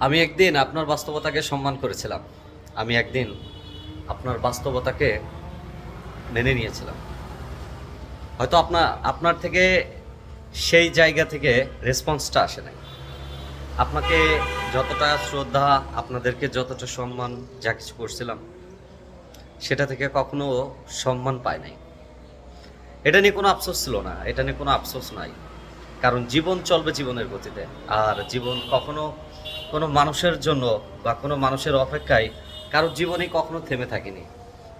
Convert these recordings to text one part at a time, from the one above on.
আমি একদিন আপনার বাস্তবতাকে সম্মান করেছিলাম। আমি একদিন আপনার বাস্তবতাকে মেনে নিয়েছিলাম। হয়তো আপনার আপনার থেকে সেই জায়গা থেকে রেসপন্সটা আসে নাই। আপনাকে যতটা শ্রদ্ধা, আপনাদেরকে যতটা সম্মান যা কিছু করছিলাম, সেটা থেকে কখনো সম্মান পায় নাই। এটা নিয়ে কোনো আফসোস ছিল না, এটা নিয়ে কোনো আফসোস নাই। কারণ জীবন চলবে জীবনের গতিতে, আর জীবন কখনো কোনো মানুষের জন্য বা কোনো মানুষের অপেক্ষায় কারোর জীবনই কখনো থেমে থাকেনি।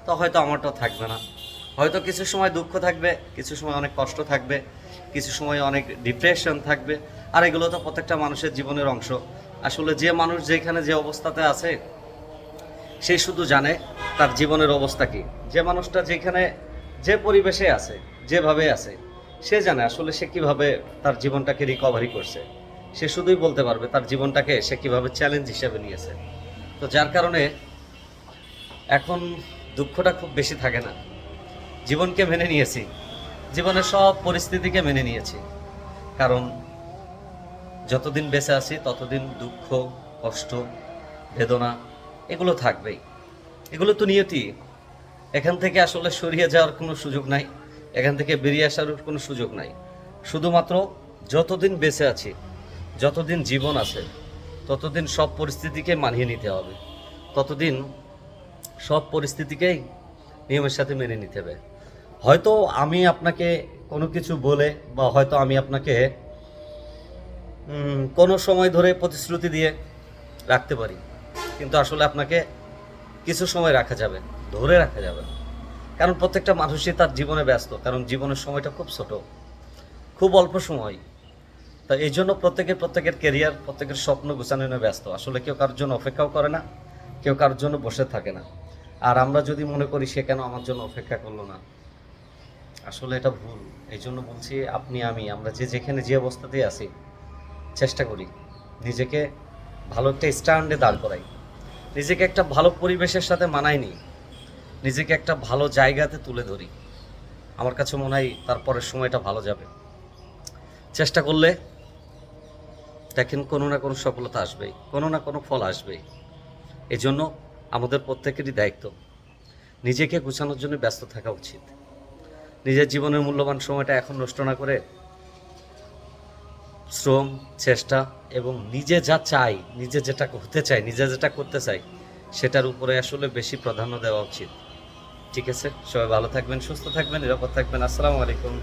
তো হয়তো আমারটাও থাকবে না। হয়তো কিছু সময় দুঃখ থাকবে, কিছু সময় অনেক কষ্ট থাকবে, কিছু সময় অনেক ডিপ্রেশন থাকবে। আর এগুলো তো প্রত্যেকটা মানুষের জীবনের অংশ। আসলে যে মানুষ যেখানে যে অবস্থাতে আছে, সে শুধু জানে তার জীবনের অবস্থা কি। যে মানুষটা যেখানে যে পরিবেশে আছে, যেভাবে আছে, সে জানে আসলে সে কীভাবে তার জীবনটাকে রিকভারি করছে। সে শুধুই বলতে পারবে তার জীবনটাকে সে কীভাবে চ্যালেঞ্জ হিসেবে নিয়েছে। তো যার কারণে এখন দুঃখটা খুব বেশি থাকে না। জীবনকে মেনে নিয়েছি। জীবনের সব পরিস্থিতিকে মেনে নিয়েছি। কারণ যতদিন বেঁচে আছি, ততদিন দুঃখ, কষ্ট, বেদনা এগুলো থাকবেই। এগুলো তো নিয়তি। এখান থেকে আসলে সরিয়ে যাওয়ার কোনো সুযোগ নাই। এখান থেকে বেরিয়ে আসার কোনো সুযোগ নাই। শুধুমাত্র যতদিন বেঁচে আছি যতদিন জীবন আছে, ততদিন সব পরিস্থিতিকে মানিয়ে নিতে হবে। ততদিন সব পরিস্থিতিকেই নিয়মের সাথে মেনে নিতে হবে। হয়তো আমি আপনাকে কোনো কিছু বলে বা হয়তো আমি আপনাকে কোনো সময় ধরে প্রতিশ্রুতি দিয়ে রাখতে পারি, কিন্তু আসলে আপনাকে কিছু সময় রাখা যাবে, ধরে রাখা যাবে কারণ প্রত্যেকটা মানুষই তার জীবনে ব্যস্ত, কারণ জীবনের সময়টা খুব ছোট। খুব অল্প সময়। তা এই জন্য প্রত্যেকে প্রত্যেকের কেরিয়ার প্রত্যেকের স্বপ্ন গুছানো নিয়ে ব্যস্ত। আসলে কেউ কারোর জন্য অপেক্ষাও করে না, কেউ কারোর জন্য বসে থাকে না। আর আমরা যদি মনে করি সে কেন আমার জন্য অপেক্ষা করল না? আসলে এটা ভুল। এই জন্য বলছি আপনি, আমি, আমরা যে যেখানে যে অবস্থাতেই আছি, চেষ্টা করি নিজেকে ভালো একটা স্ট্যান্ডে দাঁড় করাই। নিজেকে একটা ভালো পরিবেশের সাথে মানাই নিই নিজেকে একটা ভালো জায়গাতে তুলে ধরি। আমার কাছে মনে হয় তারপরের সময়টা ভালো যাবে। চেষ্টা করলে দেখেন কোনো না কোনো সফলতা আসবেই, কোনো না কোনো ফল আসবেই। এই জন্য আমাদের প্রত্যেকেরই দায়িত্ব নিজেকে গুছানোর জন্য ব্যস্ত থাকা উচিত। নিজের জীবনের মূল্যবান সময়টা এখন নষ্ট না করে শ্রম, চেষ্টা এবং নিজে যা চাই, নিজে যেটা হতে চাই, নিজে যেটা করতে চাই, সেটার উপরে আসলে বেশি প্রাধান্য দেওয়া উচিত। ঠিক আছে? সবাই ভালো থাকবেন, সুস্থ থাকবেন, নিরাপদ থাকবেন। আসসালামু আলাইকুম।